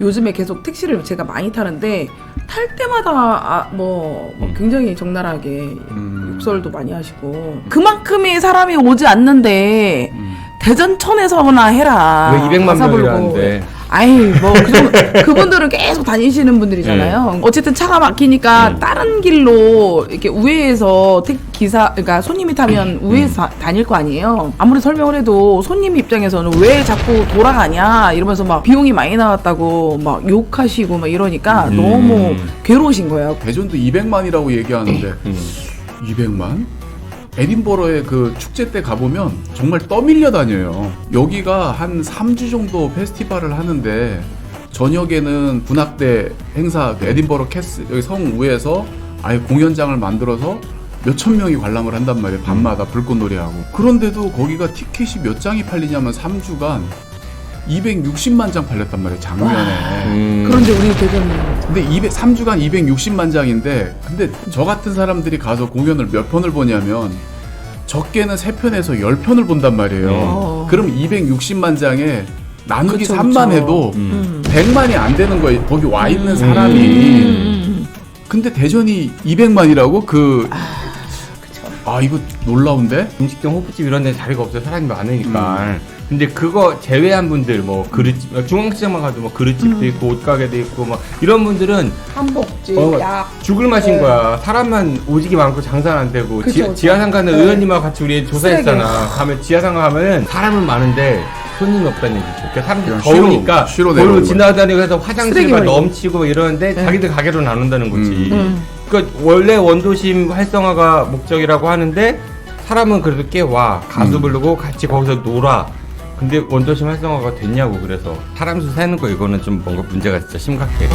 요즘에 계속 택시를 제가 많이 타는데 탈 때마다 아, 뭐, 뭐 음. 굉장히 적나라하게 음. 욕설도 많이 하시고 그만큼의 사람이 오지 않는데 음. 대전천에서나 해라. 왜 200만 가사 부르고. 명이라는데 아이 뭐 그, 그분들은 계속 다니시는 분들이잖아요. 어쨌든 차가 막히니까 음. 다른 길로 이렇게 우회해서 택 기사 그러니까 손님이 타면 우회해서 다- 다닐 거 아니에요. 아무리 설명을 해도 손님 입장에서는 왜 자꾸 돌아가냐 이러면서 막 비용이 많이 나왔다고 막 욕하시고 막 이러니까 음. 너무 괴로우신 거예요. 대전도 200만이라고 얘기하는데 음. 200만? 에딘버러의 그 축제 때 가보면 정말 떠밀려 다녀요. 여기가 한 3주 정도 페스티벌을 하는데 저녁에는 군악대 행사 그 에딘버러 캐스 여기 성우에서 아예 공연장을 만들어서 몇천 명이 관람을 한단 말이에요. 밤마다 불꽃놀이하고. 그런데도 거기가 티켓이 몇 장이 팔리냐면 3주간 260만 장 팔렸단 말이에요. 작년에. 음. 그런데 우리 대전은 근데 200, 3주간 260만 장인데 근데 저 같은 사람들이 가서 공연을 몇 편을 보냐면 적게는 3편에서 10편을 본단 말이에요. 어. 그럼 260만 장에 나누기 그쵸, 3만 그쵸. 해도 음. 100만이 안 되는 거예요. 거기 와 있는 음. 사람이. 음. 근데 대전이 200만이라고 그 아 이거 놀라운데? 음식점 호프집 이런 데 자리가 없어 사람이 많으니까 근데 그거 제외한 분들 뭐 그릇집 중앙시장만 가도 뭐 그릇집도 있고 옷가게도 있고 막 이런 분들은 한복집, 어, 약 죽을 맛인 네. 거야 사람만 오지게 많고 장사는 안 되고 그쵸, 지, 그쵸. 지하 상 가는 네. 의원님하고 같이 우리 조사했잖아 가면 지하상 가면 사람은 많은데 손님이 없다는 얘기죠 그러니까 사람들이 그냥 쉬러- 더우니까 쉬러 내려오는 지나다니고 해서 화장실 쓰레기 막 버리고. 넘치고 이러는데 네. 자기들 가게로 나눈다는 거지 음. 음. 그러니까 원래 원도심 활성화가 목적이라고 하는데 사람은 그래도 꽤 와 가수 음. 부르고 같이 거기서 놀아 근데 원도심 활성화가 됐냐고 그래서 사람 수 세는 거 이거는 좀 뭔가 문제가 진짜 심각해